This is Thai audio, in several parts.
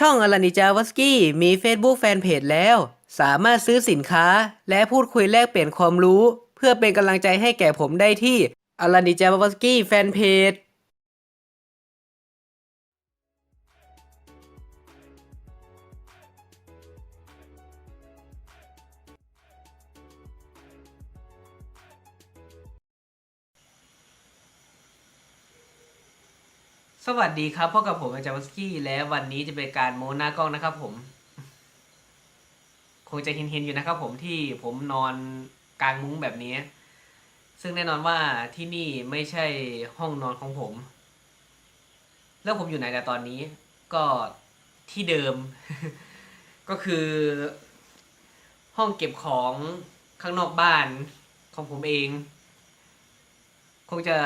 ช่องอลานิจาวสกี้มี Facebook แฟนเพจแล้ว สามารถซื้อสินค้า และพูดคุยแลกเปลี่ยนความรู้ เพื่อเป็นกำลังใจให้แก่ผมได้ที่อลานิจาวสกี้แฟนเพจ สวัสดีครับพบกับผมอาจารย์วัสกี้และวันนี้จะเป็นการโมหน้ากล้องนะครับ ผม คงจะเห็นๆอยู่นะครับ ผมที่ผมนอนกลางมุ้งแบบนี้ ซึ่งแน่นอนว่าที่นี่ไม่ใช่ห้องนอนของผม แล้วผมอยู่ไหนแต่ตอนนี้ ก็ที่เดิม ก็คือ ห้องเก็บของข้างนอกบ้านของผมเอง คงจะ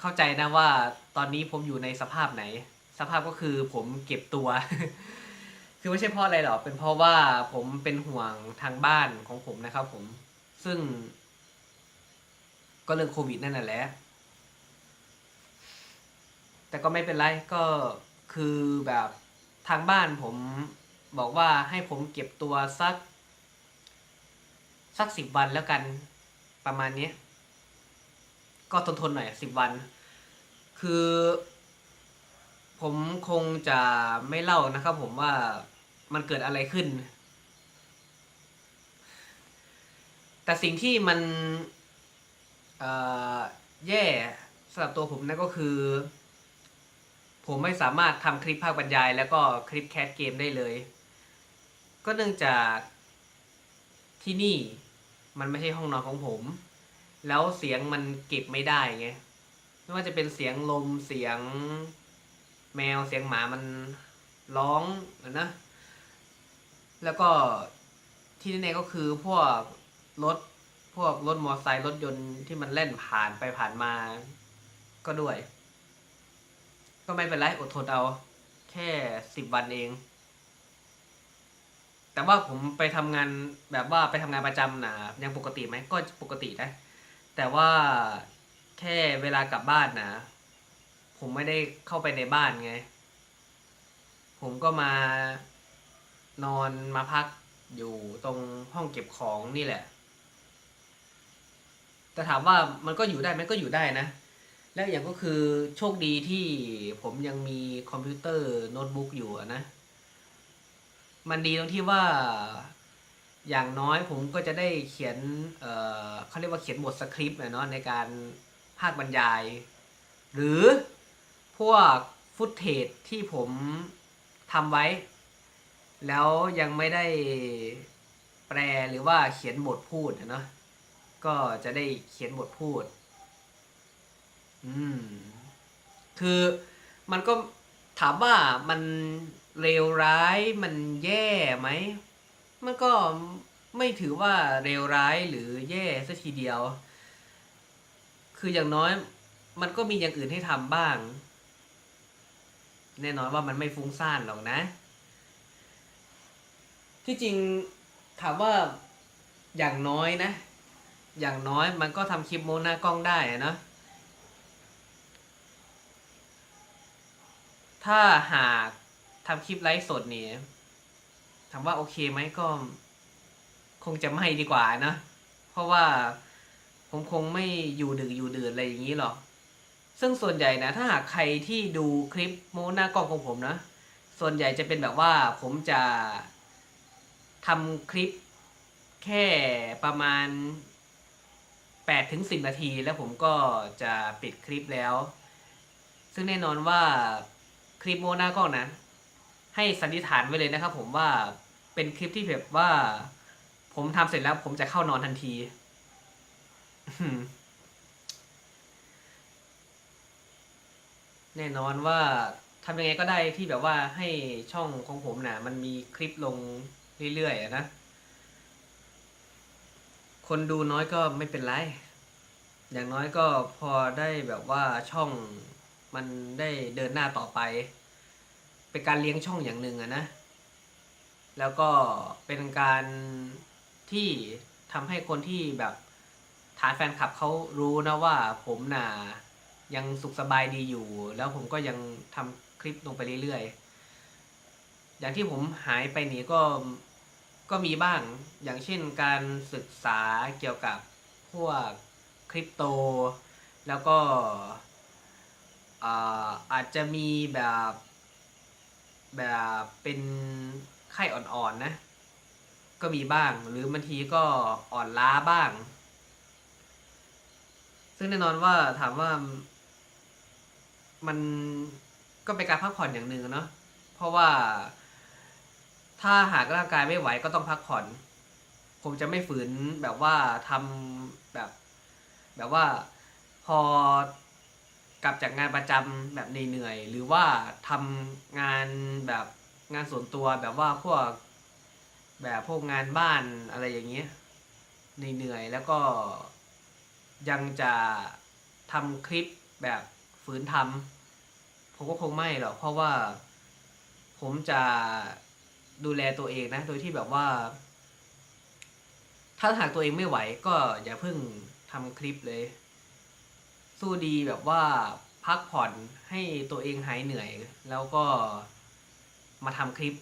เข้าใจนะว่าตอนนี้ผมอยู่ในสภาพไหน สภาพก็คือผมเก็บตัว คือไม่ใช่เพราะอะไรหรอกเป็นเพราะว่าผมเป็นห่วงทางบ้านของผมนะครับ ผมซึ่ง ก็เรื่องโควิดนั่นน่ะแหละแต่ก็ไม่เป็นไรก็คือแบบทางบ้านผมบอกว่าให้ผมเก็บตัวสัก สักสิบวันแล้วกันประมาณนี้ ก็ทนทนหน่อยสิบวัน คือ ผมคงจะไม่เล่านะครับ ผมว่ามันเกิดอะไรขึ้น แต่สิ่งที่มันเอ่อแย่สำหรับตัวผมนั่นก็คือ ผมไม่สามารถทำคลิปภาคบรรยาย แล้วก็คลิปแคสเกมได้เลย ก็เนื่องจากที่นี่มันไม่ใช่ห้องนอนของผม แล้วเสียงมันเก็บไม่ได้ไง ไม่ว่าจะเป็นเสียงลมเสียงแมวเสียงหมามันร้องนะ แล้วก็ที่แน่ๆก็คือพวกรถพวกรถมอเตอร์ไซค์รถยนต์ที่มันเล่นผ่านไปผ่านมาก็ด้วย ก็ไม่เป็นไรอดทนเอาแค่สิบวันเอง แต่ว่าผมไปทำงานแบบว่าไปทำงานประจำนะยังปกติไหมก็ปกตินะ แต่ว่า แค่เวลากลับบ้านนะ ผมไม่ได้เข้าไปในบ้านไง ผมก็มานอนมาพักอยู่ตรงห้องเก็บของนี่แหละ แต่ถามว่ามันก็อยู่ได้ไหมก็อยู่ได้นะ แล้วอย่างก็คือโชคดีที่ผมยังมีคอมพิวเตอร์โน้ตบุ๊กอยู่นะ มันดีตรงที่ว่าอย่างน้อยผมก็จะได้เขียนเเขาเรียกว่าเขียนบทสคริปต์เนาะในการ ภาคบรรยาย หรือพวกฟุตเทจที่ผมทำไว้ แล้วยังไม่ได้แปลหรือว่าเขียนบทพูดนะเนาะก็จะได้เขียนบทพูด อืม คือมันก็ถามว่ามันเลวร้ายมันแย่ไหม มันก็ไม่ถือว่าเลวร้ายหรือแย่ซะทีเดียว คืออย่างน้อยมันก็มีอย่างอื่นให้ทำบ้าง แน่นอนว่ามันไม่ฟุ้งซ่านหรอกนะ ที่จริงถามว่าอย่างน้อยนะ อย่างน้อยมันก็ทำคลิปโมหน้ากล้องได้เนาะถ้าหากทำคลิปไลฟ์สดนี่ถามว่าโอเคไหมก็ คงจะไม่ดีกว่านะ เพราะว่า ผมคงไม่อยู่ดึกอยู่ดื่นอะไรอย่างนี้หรอก ซึ่งส่วนใหญ่นะ ถ้าหากใครที่ดูคลิปโมหน้ากล้องของผมนะ ส่วนใหญ่จะเป็นแบบว่าผมจะทำคลิปแค่ประมาณ8ถึง10 นาที แล้วผมก็จะปิดคลิปแล้ว ซึ่งแน่นอนว่าคลิปโมหน้ากล้องนะ ให้สันนิษฐานไว้เลยนะครับผมว่าเป็นคลิปที่แบบว่า ผมทำเสร็จแล้วผมจะเข้านอนทันที แน่นอนว่าทำยังไงก็ได้ที่แบบว่าให้ช่องของผมนะ่ะ มันมีคลิปลงเรื่อยๆนะ คนดูน้อยก็ไม่เป็นไร อย่างน้อยก็พอได้แบบว่าช่องมันได้เดินหน้าต่อไป เป็นการเลี้ยงช่องอย่างหนึ่งอะนะ แล้วก็เป็นการที่ทำให้คนที่แบบ ฐานแฟนคลับเขารู้นะว่าผมน่ะยังสุขสบายดีอยู่ แล้วผมก็ยังทำคลิปลงไปเรื่อยๆ อย่างที่ผมหายไปนี่ก็ก็มีบ้าง อย่างเช่นการศึกษาเกี่ยวกับพวกคริปโต แล้วก็อาอาจจะมีแบบแบบเป็นไข้อ่อนๆนะ ก็มีบ้าง หรือบางทีก็อ่อนล้าบ้าง ซึ่งแน่นอนว่าถามว่า มันก็เป็นการพักผ่อนอย่างหนึ่งเนาะเพราะว่า ถ้าหากร่างกายไม่ไหวก็ต้องพักผ่อน ผมจะไม่ฝืนแบบว่าทำแบบ แบบว่าพอกลับจากงานประจำแบบเหนื่อยๆหรือว่าทำงานแบบงานส่วนตัวแบบว่าพวกแบบพวกงานบ้านอะไรอย่างเงี้ยเหนื่อยๆแล้วก็ ยังจะทำคลิปแบบฝืนทำผมก็คงไม่หรอกเพราะว่าผมจะดูแลตัวเองนะ โดยที่แบบว่า ถ้าหากตัวเองไม่ไหวก็อย่าเพิ่งทำคลิปเลย สู้ดีแบบว่าพักผ่อนให้ตัวเองหายเหนื่อย แล้วก็มาทำคลิป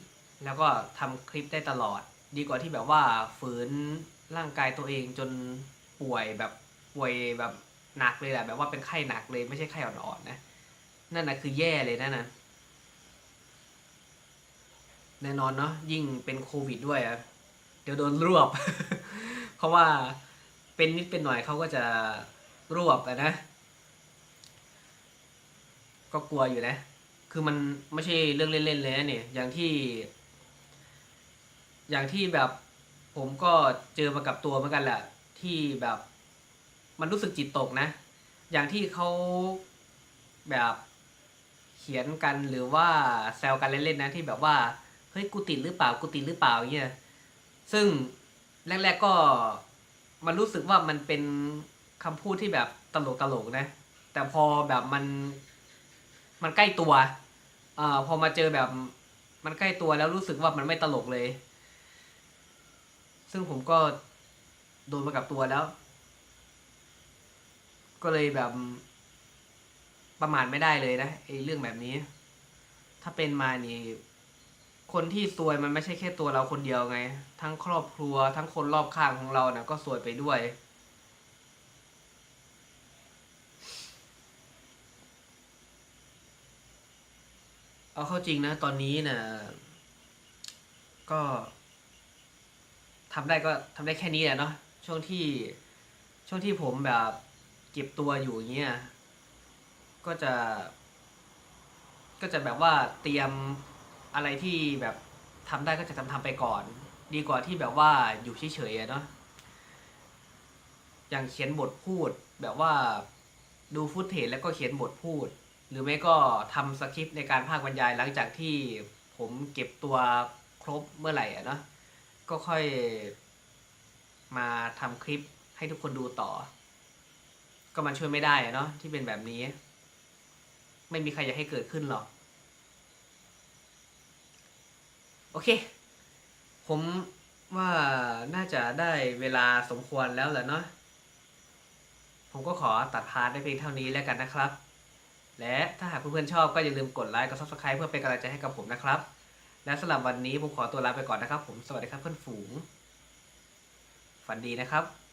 แล้วก็ทำคลิปได้ตลอด ดีกว่าที่แบบว่าฝืนร่างกายตัวเองจนป่วยแบบ ป่วยแบบหนักเลยแหละแบบว่าเป็นไข้หนักเลยไม่ใช่ไข้อ่อนๆนะ นั่นนะคือแย่เลยนะนะแน่นอนเนาะยิ่งเป็นโควิดด้วยอะเดี๋ยวโดนรวบ เพราะว่าเป็นนิดเป็นหน่อยเขาก็จะรวบอะนะ ก็กลัวอยู่นะ คือมันไม่ใช่เรื่องเล่นๆเลยนะเนี่ยอย่างที่ อย่างที่แบบผมก็เจอมากับตัวเหมือนกันแหละที่แบบ มันรู้สึกจิตตกนะ อย่างที่เขาแบบเขียนกันหรือว่าแซวกันเล่นๆนะที่แบบว่าเฮ้ยกูติดหรือเปล่ากูติดหรือเปล่าเงี้ยซึ่งแรกๆก็มันรู้สึกว่ามันเป็นคำพูดที่แบบตลกตลกๆนะ แต่พอแบบมันมันใกล้ตัวอ่าพอมาเจอแบบมันใกล้ตัวแล้วรู้สึกว่ามันไม่ตลกเลย ซึ่งผมก็โดนมากับตัวแล้ว ก็เลยแบบ ประมาทไม่ได้เลยนะไอ้เรื่องแบบนี้ ถ้าเป็นมานี่ คนที่ซวยมันไม่ใช่แค่ตัวเราคนเดียวไง ทั้งครอบครัว ทั้งคนรอบข้างของเรานะก็ซวยไปด้วยเอาเข้าจริงนะ ตอนนี้นะก็ทำได้ก็ทำได้แค่นี้แหละเนาะช่วงที่ช่วงที่ผมแบบ เก็บตัวอยู่อย่างเงี้ยก็จะ ก็จะแบบว่าเตรียมอะไรที่แบบทำได้ก็จะทำทำไปก่อน ดีกว่าที่แบบว่าอยู่เฉยๆเนาะอย่างเขียนบทพูดแบบว่าดูฟุตเทจแล้วก็เขียนบทพูด หรือไม่ก็ทำสคริปต์ในการภาคบรรยายหลังจากที่ผมเก็บตัวครบเมื่อไหร่อะเนาะก็ค่อยมาทำคลิปให้ทุกคนดูต่อ ก็มันช่วยไม่ได้อะเนาะที่เป็นแบบนี้ ไม่มีใครอยากให้เกิดขึ้นหรอก โอเค ผมว่าน่าจะได้เวลาสมควรแล้วแหละเนาะผมก็ขอตัดพาร์ทได้เพียงเท่านี้แล้วกันนะครับ และถ้าหากเพื่อนๆชอบก็อย่าลืมกดไลค์กด subscribe เพื่อเป็นกำลังใจให้กับผมนะครับ และสำหรับวันนี้ผมขอตัวลาไปก่อนนะครับ ผมสวัสดีครับเพื่อนฝูง ฝันดีนะครับ